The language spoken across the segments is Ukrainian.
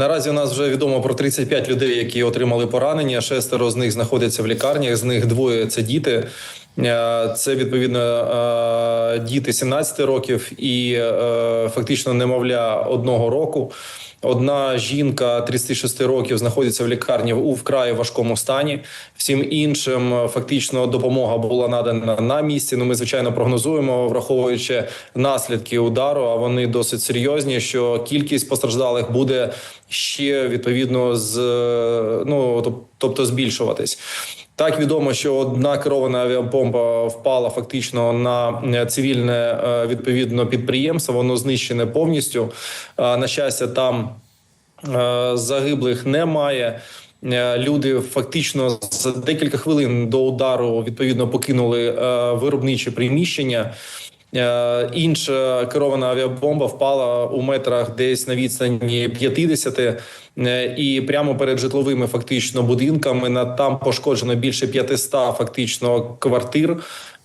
Наразі у нас вже відомо про 35 людей, які отримали поранення. Шестеро з них знаходяться в лікарнях. З них двоє це діти. Е, Це відповідно е, діти 17 років і е, фактично немовля одного року. Одна жінка 36 років знаходиться в лікарні у вкрай важкому стані. Всім іншим фактично допомога була надана на місці. Ну ми звичайно прогнозуємо, враховуючи наслідки удару. А вони досить серйозні. Що кількість постраждалих буде ще відповідно з е, ну тоб- тобто збільшуватись. Так відомо, що одна керована авіабомба впала фактично на е, цивільне е, відповідно підприємство. Воно знищене повністю. На щастя, там загиблих немає. Люди фактично за декілька хвилин до удару відповідно покинули виробниче приміщення. Е, Інша керована авіабомба впала у метрах десь на відстані 50 е, і прямо перед житловими фактично будинками. На там пошкоджено більше 500 фактично квартир.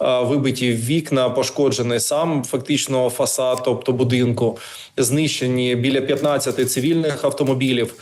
е, Вибиті вікна, пошкоджений сам фактично фасад, тобто будинку, знищені біля 15 цивільних автомобілів.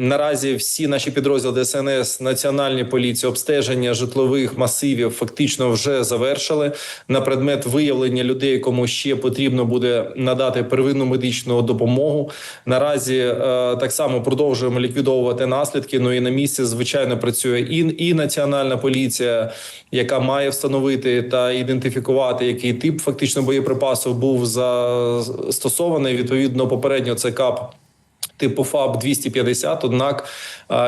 Наразі всі наші підрозділи ДСНС, національні поліції, обстеження житлових масивів фактично вже завершили на предмет виявлення людей, кому ще потрібно буде надати первинну медичну допомогу. Наразі е, так само продовжуємо ліквідовувати наслідки. Ну і на місці звичайно працює і, і національна поліція, яка має встановити та ідентифікувати, який тип фактично боєприпасів був застосований. Відповідно, попередньо це КАП типу ФАБ 250, Однак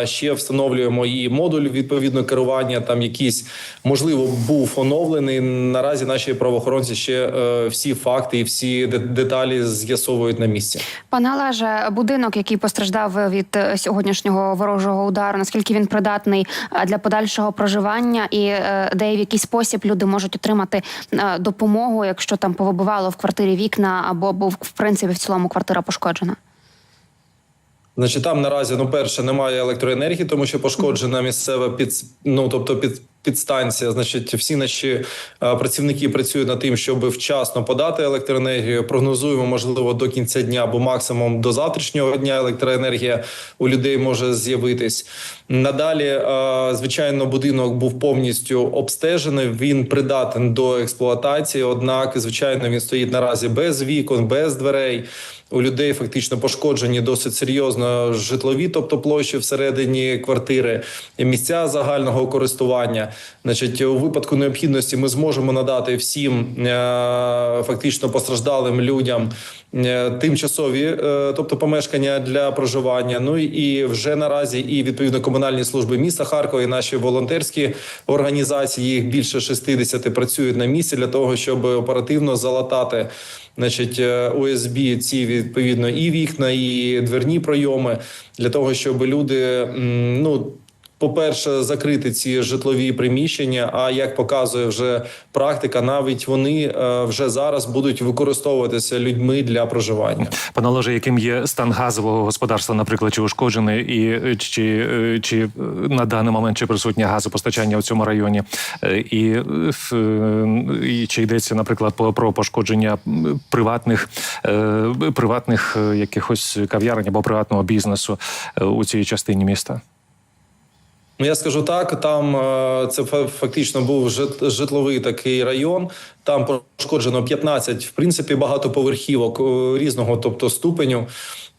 ще встановлюємо і модуль відповідно керування. Там якийсь можливо був оновлений. Наразі наші правоохоронці ще е, всі факти і всі деталі з'ясовують на місці. Пане Олеже, будинок, який постраждав від е, сьогоднішнього ворожого удару, наскільки він придатний е, для подальшого проживання, і де в який спосіб люди можуть отримати допомогу, якщо там повибивало в квартирі вікна або був в принципі в цілому квартира пошкоджена? Значить, там наразі ну перше немає електроенергії, тому що пошкоджена місцева під ну тобто під. Підстанція, значить, всі наші е, працівники працюють над тим, щоб вчасно подати електроенергію. Прогнозуємо, можливо, до кінця дня або максимум до завтрашнього дня електроенергія у людей може з'явитись. Надалі, е, звичайно, будинок був повністю обстежений. Він придатен до експлуатації. Однак, звичайно, він стоїть наразі без вікон, без дверей. У людей фактично пошкоджені досить серйозно житлові, тобто площі всередині квартири, і місця загального користування. Значить, у випадку необхідності ми зможемо надати всім е, фактично постраждалим людям тимчасові, е, тобто помешкання для проживання. Ну і вже наразі і відповідно комунальні служби міста Харкова, і наші волонтерські організації, їх більше 60 працюють на місці для того, щоб оперативно залатати значить, е, ОСБ ці відповідно і вікна, і дверні пройоми для того, щоб люди ну. По-перше, закрити ці житлові приміщення. А як показує вже практика, навіть вони е, вже зараз будуть використовуватися людьми для проживання. Пане яким є стан газового господарства, наприклад, чи ушкоджений, і е, чи, е, чи на даний момент чи присутнє газопостачання в цьому районі, і, і чи йдеться, наприклад, про пошкодження приватних приватних якихось кав'ярень або приватного бізнесу у цій частині міста? Ну я скажу так, там е, це фа- фактично був жит- житловий такий район. Там пошкоджено 15, в принципі, багатоповерхівок е, різного, тобто ступеню.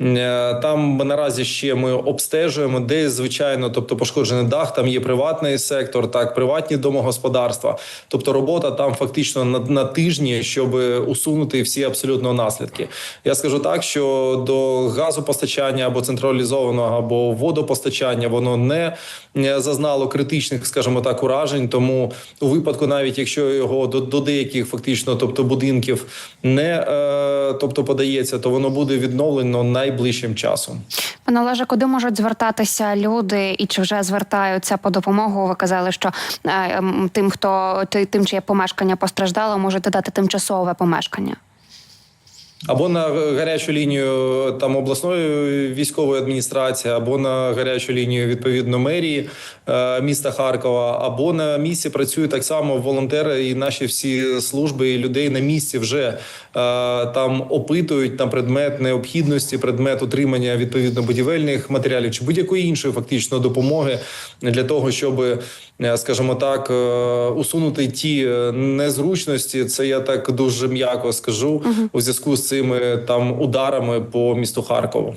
Е, Там наразі ще ми обстежуємо, де звичайно, тобто пошкоджений дах. Там є приватний сектор, так приватні домогосподарства. Тобто робота там фактично на, на тижні, щоб усунути всі абсолютно наслідки. Я скажу так, що до газопостачання або централізованого, або водопостачання воно не зазнало критичних, скажімо так, уражень. Тому у випадку, навіть якщо його до, до деяких фактично, тобто будинків не е, тобто подається, то воно буде відновлено найближчим часом. Пане Олеже, куди можуть звертатися люди, і чи вже звертаються по допомогу? Ви казали, що е, тим, хто ти- тим, чиє помешкання постраждало, можете дати тимчасове помешкання. Або на гарячу лінію там обласної військової адміністрації, або на гарячу лінію відповідно мерії е, міста Харкова, або на місці працюють так само волонтери і наші всі служби і людей на місці вже е, там опитують на предмет необхідності, предмет утримання відповідно будівельних матеріалів чи будь-якої іншої фактично допомоги для того, щоб, е, скажімо так, е, усунути ті е, незручності. Це я так дуже м'яко скажу у зв'язку з цими там ударами по місту Харкову.